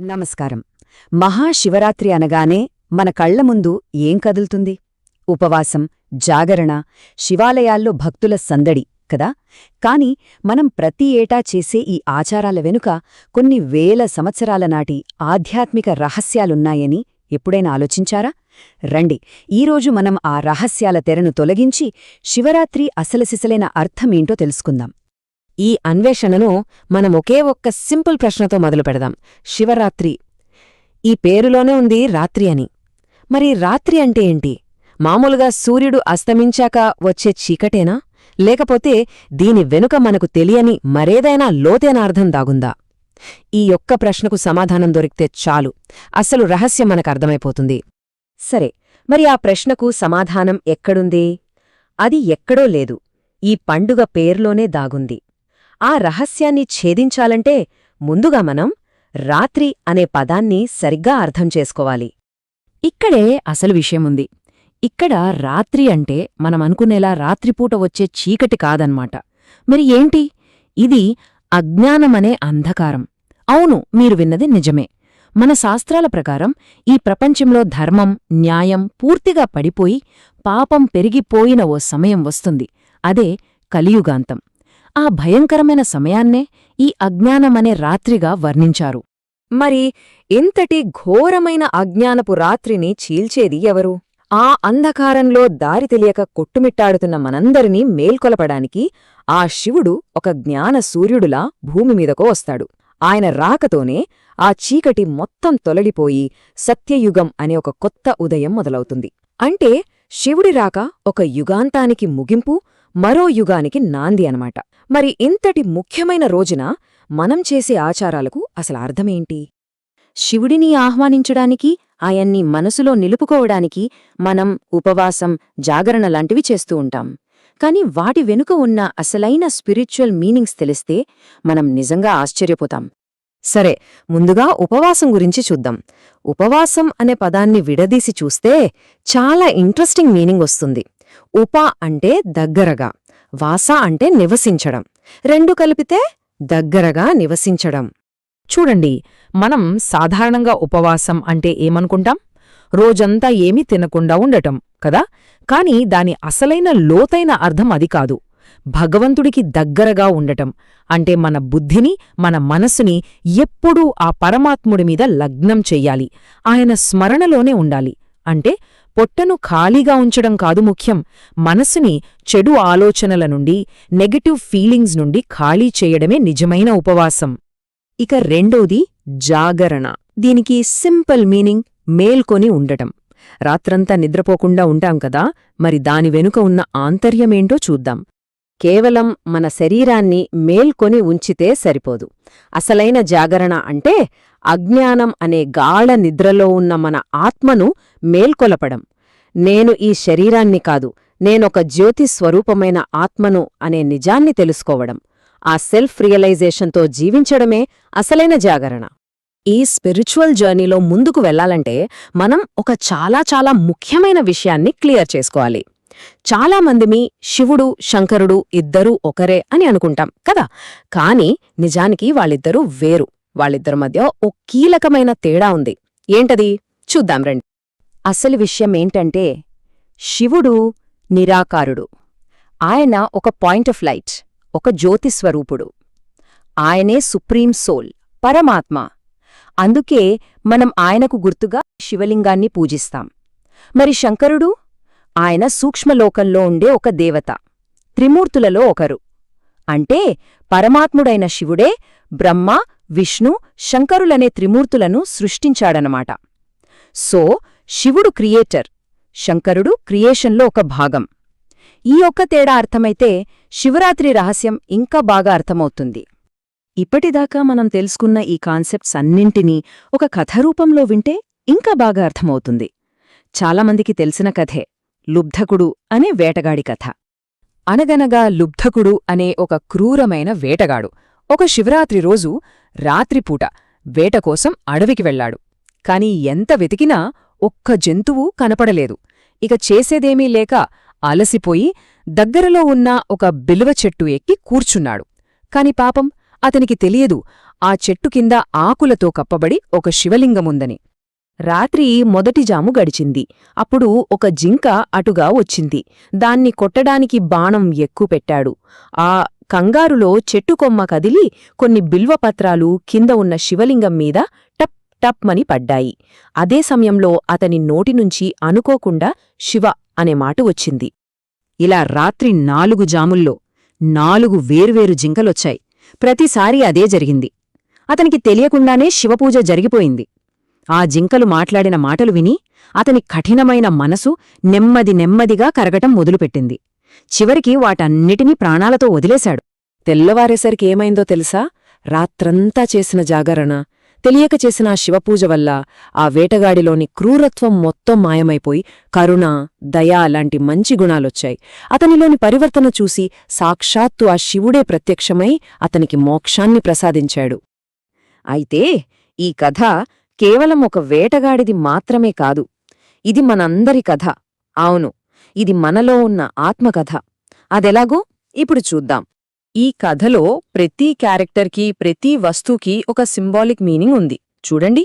నమస్కారం. మహాశివరాత్రి అనగానే మన కళ్ళ ముందు ఏం కదులుతుంది? ఉపవాసం జాగరణ శివాలయాల్లో భక్తుల సందడి కదా? కాని మనం ప్రతి ఏటా చేసే ఈ ఆచారాల వెనుక కొన్ని వేల సంవత్సరాల నాటి ఆధ్యాత్మిక రహస్యాలున్నాయని ఎప్పుడైనా ఆలోచించారా? రండి ఈరోజు మనం ఆ రహస్యాల తెరను తొలగించి శివరాత్రి అసలసిసలైన అర్థమేంటో తెలుసుకుందాం. ఈ అన్వేషణను మనం ఒకే ఒక్క సింపుల్ ప్రశ్నతో మొదలు పెడదాం. శివరాత్రి. ఈ పేరులోనే ఉంది రాత్రి అని. మరి రాత్రి అంటే ఏంటి? మామూలుగా సూర్యుడు అస్తమించాక వచ్చే చీకటేనా? లేకపోతే దీని వెనుక మనకు తెలియని మరేదైనా లోతైన అర్థం దాగుందా? ఈ ఒక్క ప్రశ్నకు సమాధానం దొరికితే చాలు. అసలు రహస్యం మనకర్థమైపోతుంది సరే మరి ఆ ప్రశ్నకు సమాధానం ఎక్కడుంది? అది ఎక్కడో లేదు. ఈ పండుగ పేర్లోనే దాగుంది. ఆ రహస్యాన్ని ఛేదించాలంటే ముందుగా మనం రాత్రి అనే పదాన్ని సరిగ్గా అర్థం చేసుకోవాలి. ఇక్కడే అసలు విషయముంది. ఇక్కడ రాత్రి అంటే మనం అనుకునేలా రాత్రిపూట వచ్చే చీకటి కాదన్మాట మరి ఏంటి? ఇది అజ్ఞానమనే అంధకారం. అవును మీరు విన్నది నిజమే. మన శాస్త్రాల ప్రకారం ఈ ప్రపంచంలో ధర్మం న్యాయం పూర్తిగా పడిపోయి పాపం పెరిగిపోయిన ఓ సమయం వస్తుంది. అదే కలియుగాంతం. ఆ భయంకరమైన సమయాన్నే ఈ అజ్ఞానమనే రాత్రిగా వర్ణించారు. మరి ఇంతటి ఘోరమైన అజ్ఞానపు రాత్రిని చీల్చేది ఎవరు? ఆ అంధకారంలో దారి తెలియక కొట్టుమిట్టాడుతున్న మనందరినీ మేల్కొలపడానికి ఆ శివుడు ఒక జ్ఞాన సూర్యుడులా భూమిమీదకో వస్తాడు. ఆయన రాకతోనే ఆ చీకటి మొత్తం తొలగిపోయి సత్యయుగం అనే ఒక కొత్త ఉదయం మొదలవుతుంది. అంటే శివుడి రాక ఒక యుగాంతానికి ముగింపు మరో యుగానికి నాంది అనమాట మరి ఇంతటి ముఖ్యమైన రోజున మనం చేసే ఆచారాలకు అసలు అర్థమేంటి? శివుడిని ఆహ్వానించడానికి ఆయన్ని మనసులో నిలుపుకోవడానికి మనం ఉపవాసం జాగరణ లాంటివి చేస్తూ ఉంటాం. కాని వాటి వెనుక ఉన్న అసలైన స్పిరిచువల్ మీనింగ్స్ తెలిస్తే మనం నిజంగా ఆశ్చర్యపోతాం. సరే ముందుగా ఉపవాసం గురించి చూద్దాం. ఉపవాసం అనే పదాన్ని విడదీసి చూస్తే చాలా ఇంట్రెస్టింగ్ మీనింగ్ వస్తుంది. ఉప అంటే దగ్గరగా. వాస అంటే నివసించడం. రెండు కలిపితే దగ్గరగా నివసించడం. చూడండి మనం సాధారణంగా ఉపవాసం అంటే ఏమనుకుంటాం? రోజంతా ఏమీ తినకుండా ఉండటం కదా? కాని దాని అసలైన లోతైన అర్థం అది కాదు. భగవంతుడికి దగ్గరగా ఉండటం అంటే మన బుద్ధిని మన మనసుని ఎప్పుడూ ఆ పరమాత్ముడి మీద లగ్నం చెయ్యాలి ఆయన స్మరణలోనే ఉండాలి. అంటే పొట్టను ఖాళీగా ఉంచడం కాదు ముఖ్యం. మనసుని చెడు ఆలోచనల నుండి నెగటివ్ ఫీలింగ్స్ నుండి ఖాళీ చేయడమే నిజమైన ఉపవాసం. ఇక రెండోది జాగరణ. దీనికి సింపుల్ మీనింగ్ మేల్కొని ఉండటం. రాత్రంతా నిద్రపోకుండా ఉంటాం కదా మరి దాని వెనుక ఉన్న ఆంతర్యమేంటో చూద్దాం. కేవలం మన శరీరాన్ని మేల్కొని ఉంచితే సరిపోదు. అసలైన జాగరణ అంటే అజ్ఞానం అనే గాఢ నిద్రలో ఉన్న మన ఆత్మను మేల్కొలపడం. నేను ఈ శరీరాన్ని కాదు నేనొక జ్యోతి స్వరూపమైన ఆత్మను అనే నిజాన్ని తెలుసుకోవడం. ఆ సెల్ఫ్ రియలైజేషన్తో జీవించడమే అసలైన జాగరణ. ఈ స్పిరిచువల్ జర్నీలో ముందుకు వెళ్ళాలంటే మనం ఒక చాలా చాలా ముఖ్యమైన విషయాన్ని క్లియర్ చేసుకోవాలి. చాలామందిమి శివుడు శంకరుడు ఇద్దరూ ఒకరే అని అనుకుంటాం కదా? కాని నిజానికి వాళ్ళిద్దరూ వేరు. వాళ్ళిద్దరి మధ్య ఓ కీలకమైన తేడా ఉంది. ఏంటది? చూద్దాం రండి. అసలు విషయమేంటంటే శివుడు నిరాకారుడు. ఆయన ఒక పాయింట్ ఆఫ్ లైట్ ఒక జ్యోతిస్వరూపుడు ఆయనే సుప్రీం సోల్ పరమాత్మ. అందుకే మనం ఆయనకు గుర్తుగా శివలింగాన్ని పూజిస్తాం. మరి శంకరుడు? ఆయన సూక్ష్మలోకంలో ఉండే ఒక దేవత త్రిమూర్తులలో ఒకరు. అంటే పరమాత్ముడైన శివుడే బ్రహ్మ విష్ణు శంకరులనే త్రిమూర్తులను సృష్టించాడనమాట. సో శివుడు క్రియేటర్ శంకరుడు క్రియేషన్లో ఒక భాగం. ఈ ఒక్క తేడా అర్థమైతే శివరాత్రి రహస్యం ఇంకా బాగా అర్థమవుతుంది. ఇప్పటిదాకా మనం తెలుసుకున్న ఈ కాన్సెప్ట్స్ అన్నింటినీ ఒక కథరూపంలో వింటే ఇంకా బాగా అర్థమవుతుంది. చాలామందికి తెలిసిన కథే లుబ్ధకుడు అనే వేటగాడి కథ. అనగనగా లుబ్ధకుడు అనే ఒక క్రూరమైన వేటగాడు ఒక శివరాత్రి రోజు రాత్రిపూట వేట కోసం అడవికి వెళ్ళాడు కాని ఎంత వెతికినా ఒక్క జంతువు కనపడలేదు. ఇక చేసేదేమీ లేక అలసిపోయి దగ్గరలో ఉన్న ఒక బిల్వ చెట్టు ఎక్కి కూర్చున్నాడు. కాని పాపం అతనికి తెలియదు. ఆ చెట్టు కింద ఆకులతో కప్పబడి ఒక శివలింగముందని. రాత్రి మొదటి జాము గడిచింది. అప్పుడు ఒక జింక అటుగా వచ్చింది. దాన్ని కొట్టడానికి బాణం ఎక్కుపెట్టాడు ఆ కంగారులో చెట్టు కొమ్మ కదిలి కొన్ని బిల్వపత్రాలు కింద ఉన్న శివలింగం మీద టప్ పడ్డాయి. అదే సమయంలో అతని నోటినుంచి అనుకోకుండా శివ అనే మాట వచ్చింది. ఇలా రాత్రి నాలుగు జాముల్లో నాలుగు వేర్వేరు జింకలొచ్చాయి. ప్రతిసారి అదే జరిగింది. అతనికి తెలియకుండానే శివపూజ జరిగిపోయింది. ఆ జింకలు మాట్లాడిన మాటలు విని అతని కఠినమైన మనసు నెమ్మది నెమ్మదిగా కరగటం మొదలుపెట్టింది. చివరికి వాటన్నిటినీ ప్రాణాలతో వదిలేశాడు. తెల్లవారేసరికి ఏమైందో తెలుసా? రాత్రంతా చేసిన జాగరణ తెలియక చేసిన ఆ శివపూజ వల్ల ఆ వేటగాడిలోని క్రూరత్వం మొత్తం మాయమైపోయి కరుణ దయ లాంటి మంచి గుణాలొచ్చాయి. అతనిలోని పరివర్తన చూసి సాక్షాత్తు ఆ శివుడే ప్రత్యక్షమై అతనికి మోక్షాన్ని ప్రసాదించాడు. అయితే ఈ కథ కేవలం ఒక వేటగాడిది మాత్రమే కాదు. ఇది మనందరి కథ. అవును ఇది మనలో ఉన్న ఆత్మకథ. అదెలాగో ఇప్పుడు చూద్దాం. ఈ కథలో ప్రతి క్యారెక్టర్కి ప్రతి వస్తువుకి ఒక సింబాలిక్ మీనింగ్ ఉంది. చూడండి.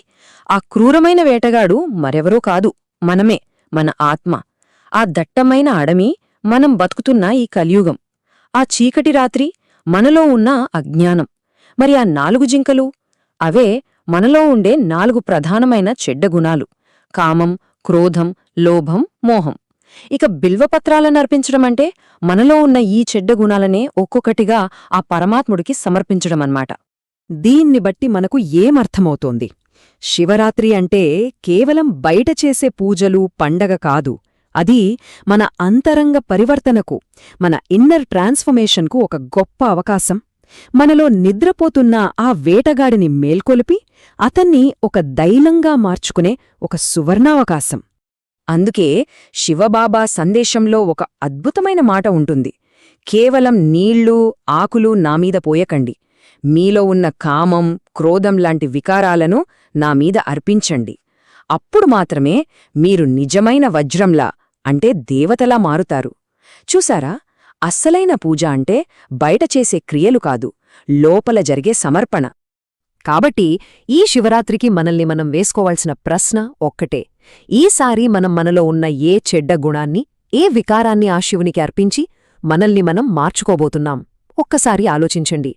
ఆ క్రూరమైన వేటగాడు మరెవరో కాదు. మనమే మన ఆత్మ. ఆ దట్టమైన అడమి మనం బతుకుతున్న ఈ కలియుగం. ఆ చీకటి రాత్రి మనలో ఉన్న అజ్ఞానం. మరి ఆ నాలుగు జింకలు? అవే మనలో ఉండే నాలుగు ప్రధానమైన చెడ్డ గుణాలు. కామం క్రోధం లోభం మోహం. ఇక బిల్వపత్రాలను అర్పించడమంటే మనలో ఉన్న ఈ చెడ్డ గుణాలనే ఒక్కొక్కటిగా ఆ పరమాత్ముడికి సమర్పించడమన్నమాట దీన్ని బట్టి మనకు ఏమర్థమవుతోంది శివరాత్రి అంటే కేవలం బయట చేసే పూజలు పండగ కాదు. అది మన అంతరంగ పరివర్తనకు మన ఇన్నర్ ట్రాన్స్ఫర్మేషన్కు ఒక గొప్ప అవకాశం. మనలో నిద్రపోతున్న ఆ వేటగాడిని మేల్కొలిపి అతన్ని ఒక దైలంగా మార్చుకునే ఒక సువర్ణావకాశం. అందుకే శివబాబా సందేశంలో ఒక అద్భుతమైన మాట ఉంటుంది. కేవలం నీళ్ళు ఆకులు నామీద పోయకండి. మీలో ఉన్న కామం క్రోధం లాంటి వికారాలను నామీద అర్పించండి. అప్పుడు మాత్రమే మీరు నిజమైన వజ్రంలా అంటే దేవతలా మారుతారు. చూసారా అస్సలైన పూజ అంటే బయట చేసే క్రియలు కాదు లోపల జరిగే సమర్పణ. కాబట్టి ఈ శివరాత్రికి మనల్ని మనం వేసుకోవాల్సిన ప్రశ్న ఒక్కటే. ఈసారి మనం మనలో ఉన్న ఏ చెడ్డ గుణాన్ని ఏ వికారాన్ని ఆ శివునికి అర్పించి మనల్ని మనం మార్చుకోబోతున్నాం. ఒక్కసారి ఆలోచించండి.